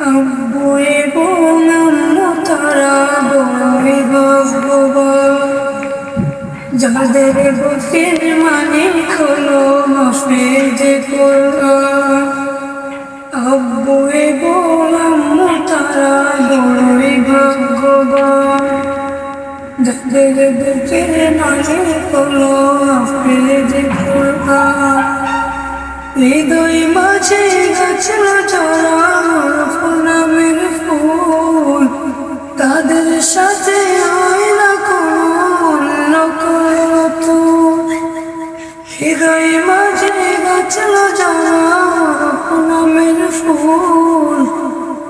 আব্বু এবং আম্মু তারা বড়ই ভাগ্যবান যাদের বুকের মালিক হলো হাফেজে কোরআন আব্বু এবং আম্মু তারা বড়ই ভাগ্যবান যাদের বুকের মালিক হলো হাফেজে কোরআন হৃদয় মাঝে গাছল চড়া হয় না কোনো অন্য হৃদয় মাঝে গাছল চড়া নামের ফুল।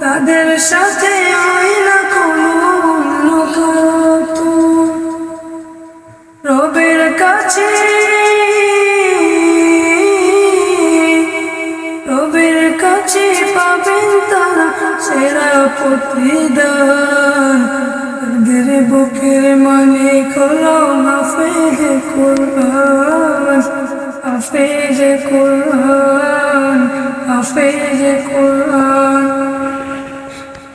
তাদের সাথে না কোনো অন্য রবের কাছে রবের কাছে পাবেন তারা সেরা প্রতিদান। তাদের বুকের মনে খোলো হাফেজ কুরআন হাফেজ কুরআন, হাফেজ ও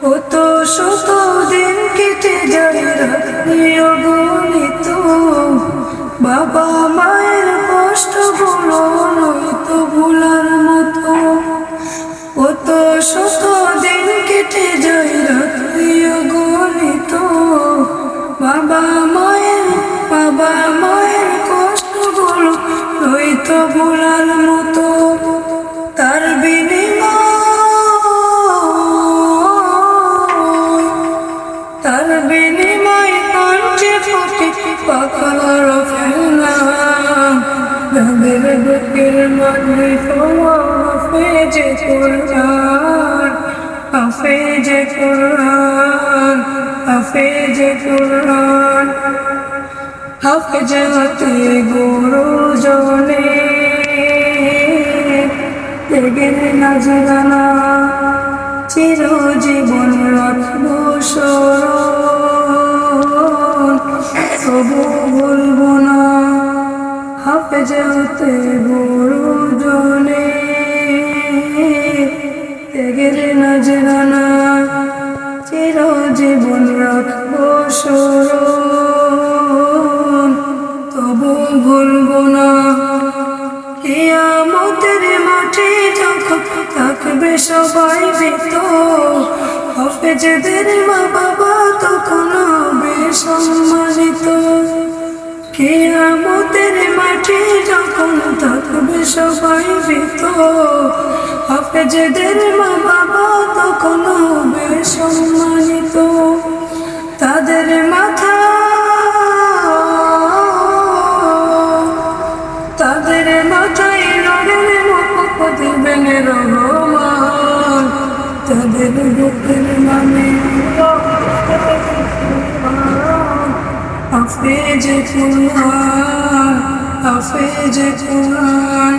কত শত দিন কেটে যায় রাত্রি অগণিত বাবা মায়ের বাবা মায়ের কষ্টগুলো নয়তো ভুলার মতো। তার বিনিময় তার বিনিময় কণ্ঠে ফুটে পাখার ফেললাম যাদের বুকের মানে হাফেজে কোরআন হাফেজে কোরআন হাফেজে কোরআন হাফেজে হতে গুরু জনে নাজরানা চির জীবন স্মরণ। তবু বলব না হাফেজ হতে বড় জনে নজরানা চির জীবন মাঠে যখন থাকবে সবাই বেত হবে যেদের মা বাবা তখন হবে সম্মানিত। কিয়ামতের মাঠে যখন থাকবে সবাই বেত হবে যেদের মা বাবা তখন হবে সম্মানিত। তাদের বুকের মানে হাফেজ কুরআন হাফেজ কুরআন